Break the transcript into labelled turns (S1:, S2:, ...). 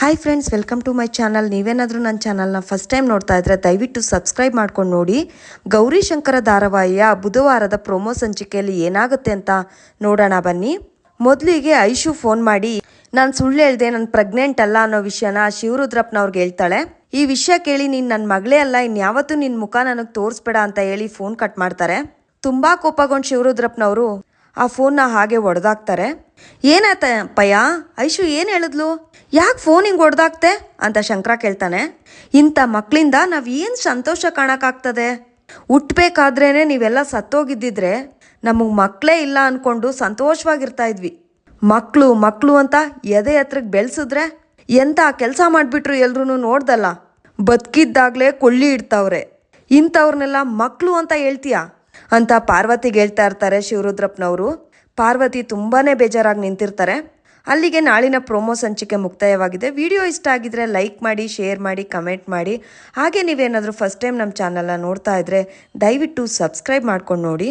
S1: Hi friends welcome to my channel ನೀವೇನಾದರೂ ನನ್ನ ಚಾನಲ್ನ ಫಸ್ಟ್ ಟೈಮ್ ನೋಡ್ತಾ ಇದ್ರೆ ದಯವಿಟ್ಟು ಸಬ್ಸ್ಕ್ರೈಬ್ ಮಾಡ್ಕೊಂಡು ನೋಡಿ. ಗೌರಿ ಶಂಕರ ಧಾರಾವಾಹಿಯ ಬುಧವಾರದ ಪ್ರೊಮೋ ಸಂಚಿಕೆಯಲ್ಲಿ ಏನಾಗುತ್ತೆ ಅಂತ ನೋಡೋಣ ಬನ್ನಿ. ಮೊದಲಿಗೆ ಐಶು ಫೋನ್ ಮಾಡಿ, ನಾನು ಸುಳ್ಳು ಹೇಳ್ದೆ, ನಾನು ಪ್ರೆಗ್ನೆಂಟ್ ಅಲ್ಲ ಅನ್ನೋ ವಿಷಯನ ಶಿವರುದ್ರಪ್ಪನವ್ರಿಗೆ ಹೇಳ್ತಾಳೆ. ಈ ವಿಷಯ ಕೇಳಿ ನೀನು ನನ್ನ ಮಗಳೇ ಅಲ್ಲ, ಇನ್ಯಾವತ್ತೂ ನಿನ್ನ ಮುಖ ನನಗೆ ತೋರಿಸ್ಬೇಡ ಅಂತ ಹೇಳಿ ಫೋನ್ ಕಟ್ ಮಾಡ್ತಾರೆ. ತುಂಬಾ ಕೋಪಗೊಂಡು ಶಿವರುದ್ರಪ್ಪನವರು ಆ ಫೋನ್ನ ಹಾಗೆ ಒಡೆದಾಕ್ತಾರೆ. ಏನಾಯ್ತ ಪಯ್ಯ? ಐಶು ಏನು ಹೇಳಿದ್ಲು? ಯಾಕೆ ಫೋನ್ ಹಿಂಗೆ ಒಡೆದಾಕ್ತೆ? ಅಂತ ಶಂಕರ ಕೇಳ್ತಾನೆ. ಇಂಥ ಮಕ್ಕಳಿಂದ ನಾವು ಏನು ಸಂತೋಷ ಕಾಣೋಕ್ಕಾಗ್ತದೆ? ಹುಟ್ಟಬೇಕಾದ್ರೇ ನೀವೆಲ್ಲ ಸತ್ತೋಗಿದ್ದಿದ್ರೆ ನಮಗೆ ಮಕ್ಕಳೇ ಇಲ್ಲ ಅಂದ್ಕೊಂಡು ಸಂತೋಷವಾಗಿರ್ತಾ ಇದ್ವಿ. ಮಕ್ಕಳು ಮಕ್ಕಳು ಅಂತ ಎದೆ ಹತ್ರಕ್ಕೆ ಬೆಳೆಸಿದ್ರೆ ಎಂಥ ಕೆಲಸ ಮಾಡಿಬಿಟ್ರು ಎಲ್ರೂ ನೋಡ್ದಲ್ಲ? ಬದುಕಿದ್ದಾಗಲೇ ಕೊಳ್ಳಿ ಇಡ್ತಾವ್ರೆ. ಇಂಥವ್ರನ್ನೆಲ್ಲ ಮಕ್ಕಳು ಅಂತ ಹೇಳ್ತೀಯಾ? ಅಂತ ಪಾರ್ವತಿಗೆ ಹೇಳ್ತಾ ಇರ್ತಾರೆ ಶಿವರುದ್ರಪ್ಪನವರು. ಪಾರ್ವತಿ ತುಂಬಾನೇ ಬೇಜಾರಾಗಿ ನಿಂತಿರ್ತಾರೆ. ಅಲ್ಲಿಗೆ ನಾಳಿನ ಪ್ರೋಮೋ ಸಂಚಿಕೆ ಮುಕ್ತಾಯವಾಗಿದೆ. ವಿಡಿಯೋ ಇಷ್ಟ ಆಗಿದ್ರೆ ಲೈಕ್ ಮಾಡಿ, ಶೇರ್ ಮಾಡಿ, ಕಮೆಂಟ್ ಮಾಡಿ. ಹಾಗೆ ನೀವೇನಾದರೂ ಫಸ್ಟ್ ಟೈಮ್ ನಮ್ಮ ಚಾನಲ್ನ ನೋಡ್ತಾ ಇದ್ರೆ ದಯವಿಟ್ಟು ಸಬ್ಸ್ಕ್ರೈಬ್ ಮಾಡ್ಕೊಂಡು ನೋಡಿ.